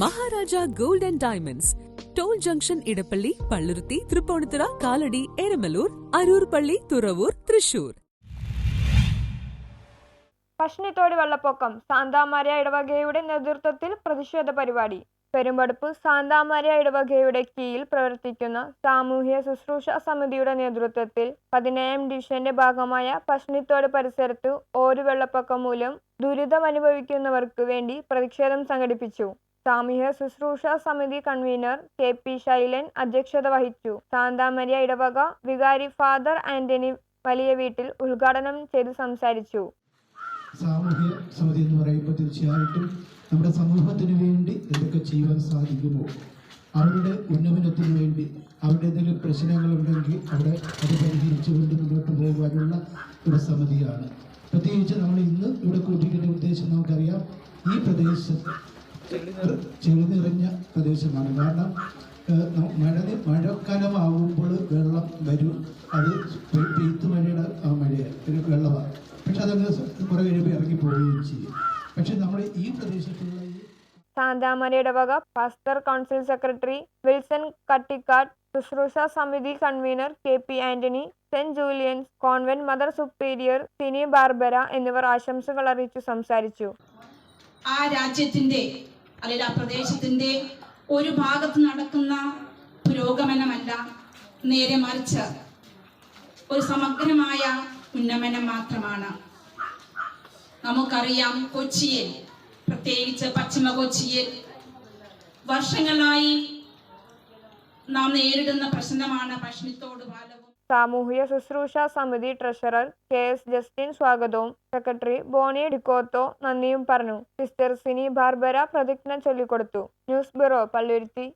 Maharaja gold and diamonds. Toll junction Edappally Palluruthy Tripunithura Kalady Eramalloor Aroor പള്ളി തുറവൂർ തൃശൂർ. പഷ്ണിത്തോട് വെള്ളപ്പൊക്കം സാന്താമാരിയ ഇടവകയുടെ നേതൃത്വത്തിൽ പ്രതിഷേധ പരിപാടി. പെരുമ്പടുപ്പ് സാന്താമാരിയ ഇടവകയുടെ കീഴിൽ പ്രവർത്തിക്കുന്ന സാമൂഹ്യ ശുശ്രൂഷ സമിതിയുടെ നേതൃത്വത്തിൽ പതിനേഴാം ഡിവിഷന്റെ ഭാഗമായ പഷ്ണിത്തോട് പരിസരത്ത് ഒരു വെള്ളപ്പൊക്കം മൂലം ദുരിതമനുഭവിക്കുന്നവർക്ക് വേണ്ടി പ്രതിഷേധം സംഘടിപ്പിച്ചു. സാമൂഹ്യ ശുശ്രൂഷ സമിതി കൺവീനർ കെ പി ശൈലൻ അധ്യക്ഷത വഹിച്ചു. സാന്താമരിയ ഇടവക വികാരി ഫാദർ ആന്റണി വലിയ വീട്ടിൽ ഉദ്ഘാടനം ചെയ്ത് സംസാരിച്ചു. സാമൂഹ്യ സമിതി എന്ന് പറയുമ്പോൾ തീർച്ചയായിട്ടും നമ്മുടെ സമൂഹത്തിന് വേണ്ടി എന്തൊക്കെ ചെയ്യുവാൻ സാധിക്കുമോ? അവരുടെ ഉന്നമനത്തിന് വേണ്ടി അവരുടെ എന്തെങ്കിലും പ്രശ്നങ്ങളുണ്ടെങ്കിൽ അവിടെ അത് പരിഹരിച്ചുകൊണ്ട് മുന്നോട്ട് പോകുവാനുള്ള ഒരു സമിതിയാണ്. പ്രത്യേകിച്ച് നമ്മൾ ഇന്ന് ഇവിടെ കൂട്ടിക്കിട്ട ഉദ്ദേശം നമുക്കറിയാം. ഈ പ്രദേശം ചെളി നിറ- നിറഞ്ഞ പ്രദേശമാണ് കാരണം മഴ മഴക്കാലമാകുമ്പോൾ വെള്ളം വരും. അത് പെയ്- പെയ്ത്ത് മഴയുടെ ആ മഴയാണ് ഒരു വെള്ളമാണ്. പക്ഷെ അതങ്ങ് കുറെ കഴിയുമ്പോൾ ഇറങ്ങി പോവുകയും ചെയ്യും. പക്ഷെ നമ്മുടെ ഈ പ്രദേശത്തുള്ള സാന്താമരയുടെ വക ഇടവക pastor council secretary Wilson Kattikkad ശുശ്രൂഷ സമിതി convener K P Antony saint Julian's convent mother superior Sini Barbara എന്നിവർ ആശംസകൾ അറിയിച്ചു സംസാരിച്ചു. ആ രാജ്യത്തിന്റെ അല്ലെങ്കിൽ ആ പ്രദേശത്തിന്റെ ഒരു ഭാഗത്ത് നടക്കുന്ന പുരോഗമനമല്ല നേരെ മറിച്ച് ഒരു സമഗ്രമായ ഉന്നമനം മാത്രമാണ്. നമുക്കറിയാം കൊച്ചിയിൽ പ്രത്യേകിച്ച് പശ്ചിമ കൊച്ചിയിൽ വർഷങ്ങളായി നാം നേരിടുന്ന പ്രശ്നമാണ് ഭക്ഷണത്തോട് പാലവും സാമൂഹിക ശുശ്രൂഷ സമിതി ട്രഷറർ കെ എസ് ജസ്റ്റിൻ സ്വാഗതവും. സെക്രട്ടറി ബോണി ഡിക്കോത്തോ നന്ദിയും പറഞ്ഞു. സിസ്റ്റർ സിനി ബാർബര പ്രതിജ്ഞ ചൊല്ലിക്കൊടുത്തു. News bureau Palluruthy.